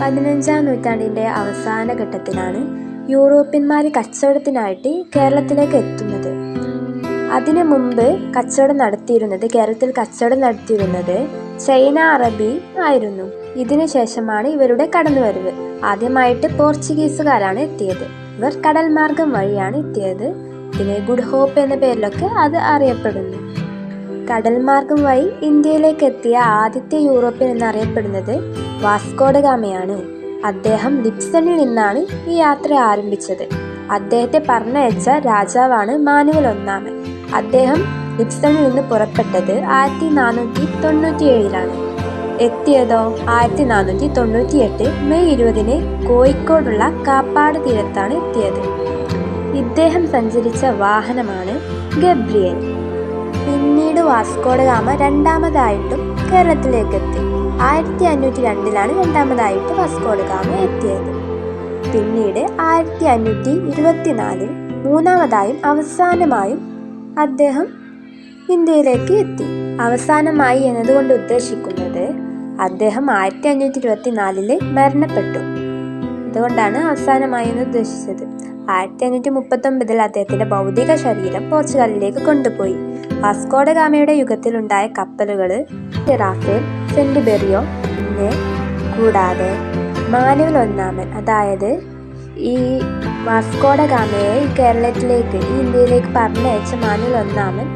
പതിനഞ്ചാം നൂറ്റാണ്ടിന്റെ അവസാന ഘട്ടത്തിലാണ് യൂറോപ്യന്മാർ കച്ചവടത്തിനായിട്ട് കേരളത്തിലേക്ക് എത്തുന്നത്. അതിനു മുമ്പ് കച്ചവടം നടത്തിയിരുന്നത് കേരളത്തിൽ കച്ചവടം നടത്തിയിരുന്നത് ചൈന അറബി ആയിരുന്നു. ഇതിനു ശേഷമാണ് ഇവരുടെ കടന്നു വരവ് ആദ്യമായിട്ട് പോർച്ചുഗീസുകാരാണ് എത്തിയത്. ഇവർ കടൽ മാർഗം വഴിയാണ് എത്തിയത്. ഇതിനെ ഗുഡ് ഹോപ്പ് എന്ന പേരിലൊക്കെ അത് അറിയപ്പെടുന്നു. കടൽ മാർഗം വഴി ഇന്ത്യയിലേക്ക് എത്തിയ ആദ്യത്തെ യൂറോപ്യൻ എന്നറിയപ്പെടുന്നത് വാസ്കോഡഗാമയാണ്. അദ്ദേഹം ലിപ്സണിൽ നിന്നാണ് ഈ യാത്ര ആരംഭിച്ചത്. അദ്ദേഹത്തെ പറഞ്ഞയച്ച രാജാവാണ് മാനുവൽ ഒന്നാമൻ. അദ്ദേഹം ലിപ്സണിൽ നിന്ന് പുറപ്പെട്ടത് ആയിരത്തി നാനൂറ്റി തൊണ്ണൂറ്റി ഏഴിലാണ് എത്തിയതോ ആയിരത്തി നാനൂറ്റി തൊണ്ണൂറ്റി എട്ട് മെയ് ഇരുപതിന് കോഴിക്കോടുള്ള കാപ്പാട് തീരത്താണ് എത്തിയത്. ഇദ്ദേഹം സഞ്ചരിച്ച വാഹനമാണ് ഗബ്രിയൽ. പിന്നീട് വാസ്കോഡ ഗാമ രണ്ടാമതായിട്ടും കേരളത്തിലേക്ക് എത്തി ആയിരത്തി അഞ്ഞൂറ്റി രണ്ടിലാണ് രണ്ടാമതായിട്ട് വാസ്കോഡ ഗാമ എത്തിയത്. പിന്നീട് ആയിരത്തി അഞ്ഞൂറ്റി ഇരുപത്തിനാലിൽ മൂന്നാമതായും അവസാനമായും അദ്ദേഹം ഇന്ത്യയിലേക്ക് എത്തി. അവസാനമായി എന്നതുകൊണ്ട് ഉദ്ദേശിക്കുന്നത് അദ്ദേഹം ആയിരത്തി അഞ്ഞൂറ്റി ഇരുപത്തിനാലിൽ മരണപ്പെട്ടു. അതുകൊണ്ടാണ് അവസാനമായി എന്ന് ഉദ്ദേശിച്ചത്. ആയിരത്തി അഞ്ഞൂറ്റി മുപ്പത്തൊമ്പതിൽ അദ്ദേഹത്തിന്റെ ഭൗതിക ശരീരം പോർച്ചുഗലിലേക്ക് കൊണ്ടുപോയി. വാസ്കോഡ ഗാമയുടെ യുഗത്തിലുണ്ടായ കപ്പലുകൾ റാഫേൽ പിന്നെ കൂടാതെ മാനുവൽ ഒന്നാമൻ. അതായത് ഈ വാസ്കോഡ ഗാമയെ ഈ കേരളത്തിലേക്ക് ഈ ഇന്ത്യയിലേക്ക് പറഞ്ഞയച്ച മാനുവൽ ഒന്നാമൻ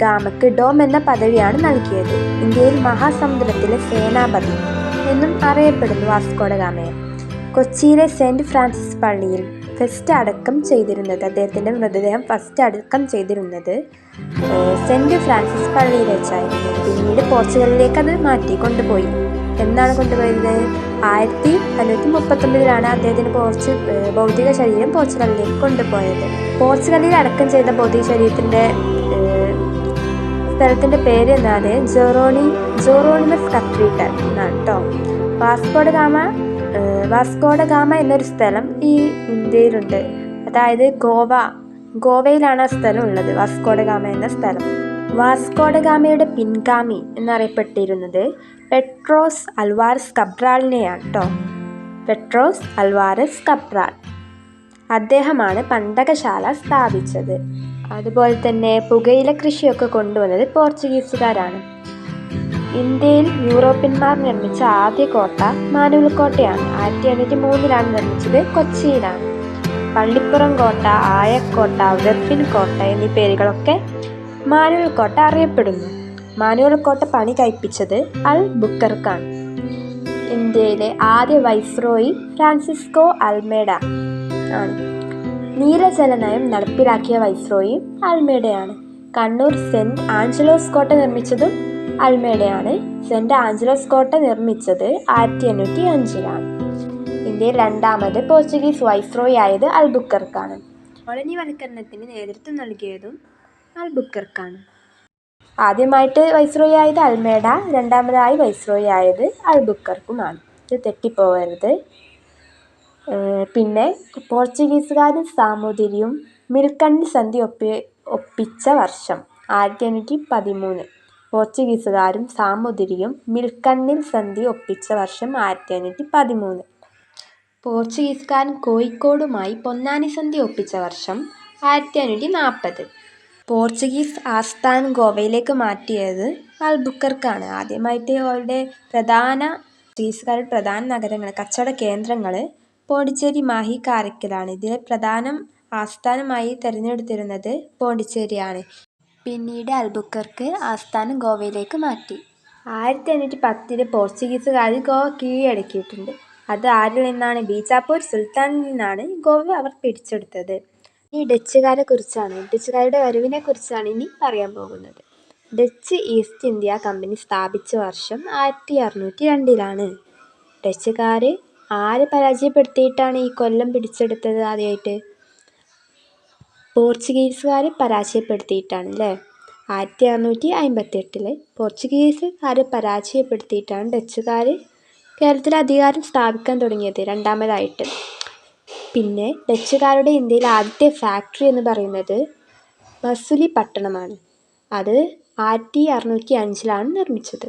ഗാമക്ക് ഡോം എന്ന പദവിയാണ് നൽകിയത്. ഇന്ത്യയിൽ മഹാസമുദ്രത്തിലെ സേനാപതി എന്നും അറിയപ്പെടുന്നു വാസ്കോഡ ഗാമയെ കൊച്ചിയിലെ സെന്റ് ഫ്രാൻസിസ് പള്ളിയിൽ ഫസ്റ്റ് അടക്കം ചെയ്തിരുന്നത്. അദ്ദേഹത്തിന്റെ മൃതദേഹം ഫസ്റ്റ് അടക്കം ചെയ്തിരുന്നത് സെന്റ് ഫ്രാൻസിസ് പള്ളിയിൽ വെച്ചായിരുന്നു. പിന്നീട് പോർച്ചുഗലിലേക്ക് അത് മാറ്റി കൊണ്ടുപോയി എന്നാണ് കൊണ്ടുപോയത്? ആയിരത്തി അഞ്ഞൂറ്റി മുപ്പത്തൊമ്പതിലാണ് അദ്ദേഹത്തിന്റെ പോർച്ചു ഭൗതിക ശരീരം പോർച്ചുഗലിലേക്ക് കൊണ്ടുപോയത്. പോർച്ചുഗലിൽ അടക്കം ചെയ്ത ഭൗതിക ശരീരത്തിന്റെ സ്ഥലത്തിന്റെ പേര് എന്നാണ് ജെറോണി ജോറോണിമസ് കത്തീഡ്രൽ എന്നാണ് കേട്ടോ പാസ്പോർട്ട് ഗാമ ഏഹ് വാസ്കോഡ ഗാമ എന്നൊരു സ്ഥലം ഈ ഇന്ത്യയിലുണ്ട്. അതായത് ഗോവ. ഗോവയിലാണ് ആ സ്ഥലം ഉള്ളത് വാസ്കോഡ ഗാമ എന്ന സ്ഥലം. വാസ്കോഡ ഗാമയുടെ പിൻഗാമി എന്നറിയപ്പെട്ടിരുന്നത് പെട്രോസ് അൽവാരസ് കബ്രാളിനെയാണ് കേട്ടോ പെട്രോസ് അൽവാരസ് കബ്രാൾ. അദ്ദേഹമാണ് പന്തകശാല സ്ഥാപിച്ചത്. അതുപോലെ തന്നെ പുകയില കൃഷിയൊക്കെ കൊണ്ടുവന്നത് പോർച്ചുഗീസുകാരാണ്. ഇന്ത്യയിൽ യൂറോപ്യന്മാർ നിർമ്മിച്ച ആദ്യ കോട്ട മാനുവൽ കോട്ടയാണ് ആയിരത്തി എണ്ണൂറ്റി മൂന്നിലാണ് നിർമ്മിച്ചത് കൊച്ചിയിലാണ്. പള്ളിപ്പുറം കോട്ട ആയക്കോട്ട വെപ്പിൻ കോട്ട എന്നീ പേരുകളൊക്കെ മാനുവൽ കോട്ട അറിയപ്പെടുന്നു. മാനുവൽ കോട്ട പണി കഴിപ്പിച്ചത് അൽ ബുക്കർക്കാണ്. ഇന്ത്യയിലെ ആദ്യ വൈസ്രോയി ഫ്രാൻസിസ്കോ അൽമേഡ ആണ്. നീലജല നയം നടപ്പിലാക്കിയ വൈസ്രോയി അൽമേഡയാണ് കണ്ണൂർ സെന്റ് ആഞ്ചലോസ് കോട്ട നിർമ്മിച്ചതും അൽമേഡയാണ് സെന്റ് ആഞ്ചലോസ് കോട്ട നിർമ്മിച്ചത് ആയിരത്തി എണ്ണൂറ്റി അഞ്ചിലാണ് ഇന്ത്യയിൽ രണ്ടാമത് പോർച്ചുഗീസ് വൈസ്രോയി ആയത് അൽബുക്കർക്കാണ്. കോളനിവൽക്കരണത്തിന് നേതൃത്വം നൽകിയതും അൽബുക്കർക്കാണ്. ആദ്യമായിട്ട് വൈസ്രോയി ആയത് അൽമേഡ രണ്ടാമതായി വൈസ്രോയി ആയത് അൽബുക്കർക്കുമാണ്. ഇത് തെറ്റിപ്പോകരുത്. പിന്നെ പോർച്ചുഗീസുകാരും സാമൂതിരിയും മിൽക്കണ്ണി സന്ധി ഒപ്പി ഒപ്പിച്ച വർഷം ആയിരത്തി എണ്ണൂറ്റി പതിമൂന്ന് പോർച്ചുഗീസുകാരും സാമൂതിരിയും മിൽക്കണ്ണിൽ സന്ധി ഒപ്പിച്ച വർഷം ആയിരത്തി അഞ്ഞൂറ്റി പതിമൂന്ന്. പോർച്ചുഗീസുകാരൻ കോഴിക്കോടുമായി പൊന്നാനി സന്ധി ഒപ്പിച്ച വർഷം ആയിരത്തി അഞ്ഞൂറ്റി നാൽപ്പത് പോർച്ചുഗീസ് ആസ്ഥാനം ഗോവയിലേക്ക് മാറ്റിയത് അൽബുക്കർക്കാണ്. ആദ്യമായിട്ട് അവരുടെ പ്രധാന പോർച്ചുഗീസുകാരുടെ പ്രധാന നഗരങ്ങൾ കച്ചവട കേന്ദ്രങ്ങൾ പോണ്ടിച്ചേരി മാഹി കാരക്കലാണ് ഇതിലെ പ്രധാനം ആസ്ഥാനമായി തിരഞ്ഞെടുത്തിരുന്നത് പോണ്ടിച്ചേരിയാണ്. പിന്നീട് അൽബുക്കർക്ക് ആസ്ഥാനം ഗോവയിലേക്ക് മാറ്റി. ആയിരത്തി അഞ്ഞൂറ്റി പത്തിൽ പോർച്ചുഗീസുകാർ ഗോവ കീഴടക്കിയിട്ടുണ്ട്. അത് ആരിൽ നിന്നാണ് ബീജാപ്പൂർ സുൽത്താനിൽ നിന്നാണ് ഗോവ അവർ പിടിച്ചെടുത്തത്. ഈ ഡച്ചുകാരെ കുറിച്ചാണ് ഡച്ചുകാരുടെ വരവിനെ കുറിച്ചാണ് ഇനി പറയാൻ പോകുന്നത്. ഡച്ച് ഈസ്റ്റ് ഇന്ത്യ കമ്പനി സ്ഥാപിച്ച വർഷം ആയിരത്തി അറുന്നൂറ്റി രണ്ടിലാണ് ഡച്ചുകാർ ആരെ പരാജയപ്പെടുത്തിയിട്ടാണ് ഈ കൊല്ലം പിടിച്ചെടുത്തത് ആദ്യമായിട്ട് പോർച്ചുഗീസുകാരെ പരാജയപ്പെടുത്തിയിട്ടാണ് അല്ലേ ആയിരത്തി അറുന്നൂറ്റി അമ്പത്തി എട്ടിൽ പോർച്ചുഗീസുകാരെ പരാജയപ്പെടുത്തിയിട്ടാണ് ഡച്ചുകാർ കേരളത്തിൽ അധികാരം സ്ഥാപിക്കാൻ തുടങ്ങിയത് രണ്ടാമതായിട്ട്. പിന്നെ ഡച്ചുകാരുടെ ഇന്ത്യയിലെ ആദ്യത്തെ ഫാക്ടറി എന്ന് പറയുന്നത് മസുലിപട്ടണമാണ് അത് ആയിരത്തി അറുന്നൂറ്റി അഞ്ചിലാണ് നിർമ്മിച്ചത്.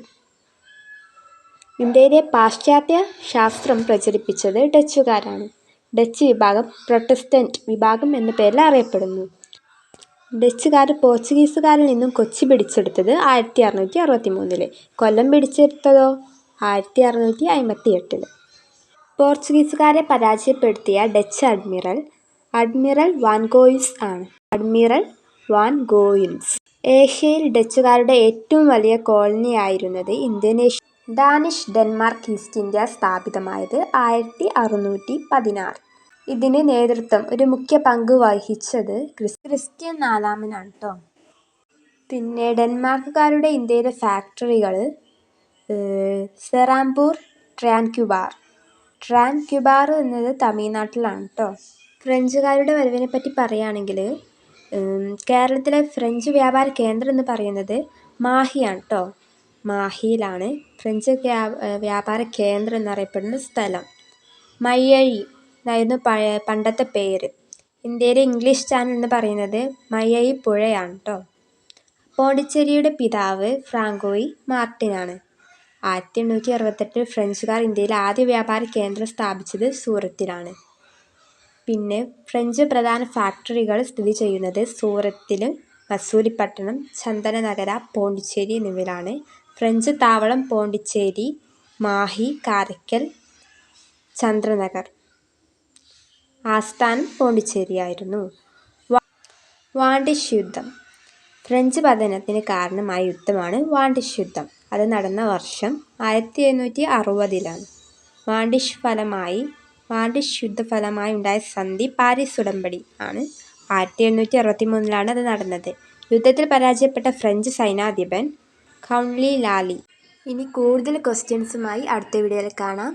ഇന്ത്യയിലെ പാശ്ചാത്യ ശാസ്ത്രം പ്രചരിപ്പിച്ചത് ഡച്ചുകാരാണ്. ഡച്ച് വിഭാഗം പ്രൊട്ടസ്റ്റന്റ് വിഭാഗം എന്ന പേരിൽ അറിയപ്പെടുന്നു. ഡച്ചുകാർ പോർച്ചുഗീസുകാരിൽ നിന്നും കൊച്ചി പിടിച്ചെടുത്തത് ആയിരത്തി അറുന്നൂറ്റി അറുപത്തിമൂന്നിൽ. കൊല്ലം പിടിച്ചെടുത്തതോ ആയിരത്തി അറുന്നൂറ്റി അമ്പത്തിയെട്ടിൽ. പോർച്ചുഗീസുകാരെ പരാജയപ്പെടുത്തിയ ഡച്ച് അഡ്മിറൽ അഡ്മിറൽ വാൻകോയിസ് ആണ്. അഡ്മിറൽ വാൻ ഗോയിൽസ് ഏഷ്യയിൽ ഡച്ചുകാരുടെ ഏറ്റവും വലിയ കോളനിയായിരുന്നത് Indonesia. Danish Denmark east India സ്ഥാപിതമായത് ആയിരത്തി അറുന്നൂറ്റി പതിനാറ്. ഇതിന് നേതൃത്വം ഒരു മുഖ്യ പങ്ക് വഹിച്ചത് ക്രിസ്ത്യൻ നാലാമനാണ് കേട്ടോ പിന്നെ ഡെൻമാർക്കുകാരുടെ ഇന്ത്യയിലെ ഫാക്ടറികൾ സെറാംപൂർ ട്രാൻക്യുബാർ ട്രാൻക്യുബാർ എന്നത് തമിഴ്നാട്ടിലാണ് കേട്ടോ ഫ്രഞ്ചുകാരുടെ വരവിനെ പറ്റി പറയുകയാണെങ്കിൽ കേരളത്തിലെ ഫ്രഞ്ച് വ്യാപാര കേന്ദ്രം എന്ന് പറയുന്നത് മാഹിയാണ് ട്ടോ. മാഹിയിലാണ് ഫ്രഞ്ച് വ്യാപാര കേന്ദ്രം എന്നറിയപ്പെടുന്ന സ്ഥലം. മയ്യഴി എന്നായിരുന്നു പണ്ടത്തെ പേര്. ഇന്ത്യയിലെ ഇംഗ്ലീഷ് ചാനൽ എന്ന് പറയുന്നത് മയ്യഴി പുഴയാണ് കേട്ടോ പോണ്ടിച്ചേരിയുടെ പിതാവ് ഫ്രാങ്കോയി മാർട്ടിനാണ്. ആയിരത്തി എണ്ണൂറ്റി അറുപത്തെട്ടിൽ ഫ്രഞ്ചുകാർ ഇന്ത്യയിലെ ആദ്യ വ്യാപാര കേന്ദ്രം സ്ഥാപിച്ചത് സൂറത്തിലാണ്. പിന്നെ ഫ്രഞ്ച് പ്രധാന ഫാക്ടറികൾ സ്ഥിതി ചെയ്യുന്നത് സൂറത്തിൽ, മസൂലിപ്പട്ടണം, ചന്ദനനഗര, പോണ്ടിച്ചേരി എന്നിവയിലാണ്. ഫ്രഞ്ച് താവളം പോണ്ടിച്ചേരി, മാഹി, കാരയ്ക്കൽ, ചന്ദ്രനഗർ. ആസ്ഥാനം പോണ്ടിച്ചേരിയായിരുന്നു. വാണ്ടിഷ് യുദ്ധം ഫ്രഞ്ച് പതനത്തിന് കാരണമായ യുദ്ധമാണ് വാണ്ടിഷ് യുദ്ധം. അത് നടന്ന വർഷം ആയിരത്തി എഴുന്നൂറ്റി അറുപതിലാണ്. വാണ്ടിഷ് ഫലമായി വാണ്ടിഷ് യുദ്ധഫലമായി ഉണ്ടായ സന്ധി പാരീസ് ഉടമ്പടി ആണ്. ആയിരത്തി എഴുന്നൂറ്റി അറുപത്തിമൂന്നിലാണ് അത് നടന്നത്. യുദ്ധത്തിൽ പരാജയപ്പെട്ട ഫ്രഞ്ച് സൈന്യാധിപൻ കൗൺലി ലാലി. ഇനി കൂടുതൽ ക്വസ്റ്റ്യൻസുമായി അടുത്ത വീഡിയോയിൽ കാണാം.